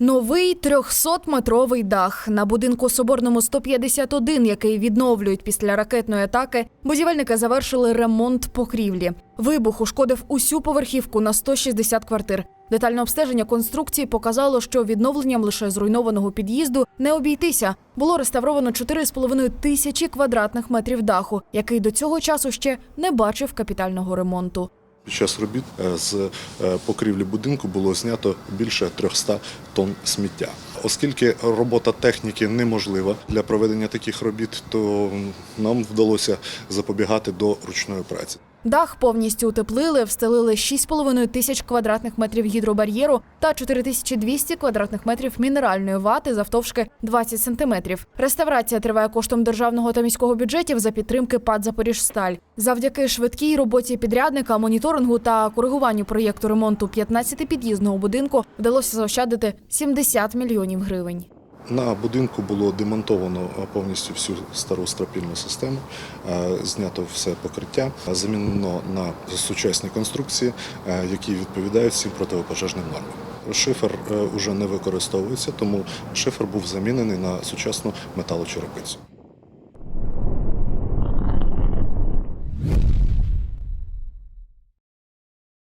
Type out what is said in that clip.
Новий 300-метровий дах на будинку Соборному 151, який відновлюють після ракетної атаки. Будівельники завершили ремонт покрівлі. Вибух ушкодив усю поверхівку на 160 квартир. Детальне обстеження конструкції показало, що відновленням лише зруйнованого під'їзду не обійтися. Було реставровано 4,5 тисячі квадратних метрів даху, який до цього часу ще не бачив капітального ремонту. Під час робіт е, з е, покрівлі будинку було знято більше 300 тонн сміття. Оскільки робота техніки неможлива для проведення таких робіт, то нам вдалося запобігати до ручної праці. Дах повністю утеплили, встелили 6,5 тисяч квадратних метрів гідробар'єру та 4200 квадратних метрів мінеральної вати завтовшки 20 сантиметрів. Реставрація триває коштом державного та міського бюджетів за підтримки ПАД «Запоріжсталь». Завдяки швидкій роботі підрядника, моніторингу та коригуванню проєкту ремонту 15-під'їзного будинку вдалося заощадити 70 мільйонів гривень. На будинку було демонтовано е, повністю всю стару стропільну систему, е, знято все покриття, замінено на сучасні конструкції, е, які відповідають всім протипожежним нормам. Шифер вже не використовується, тому шифер був замінений на сучасну металочерепицю.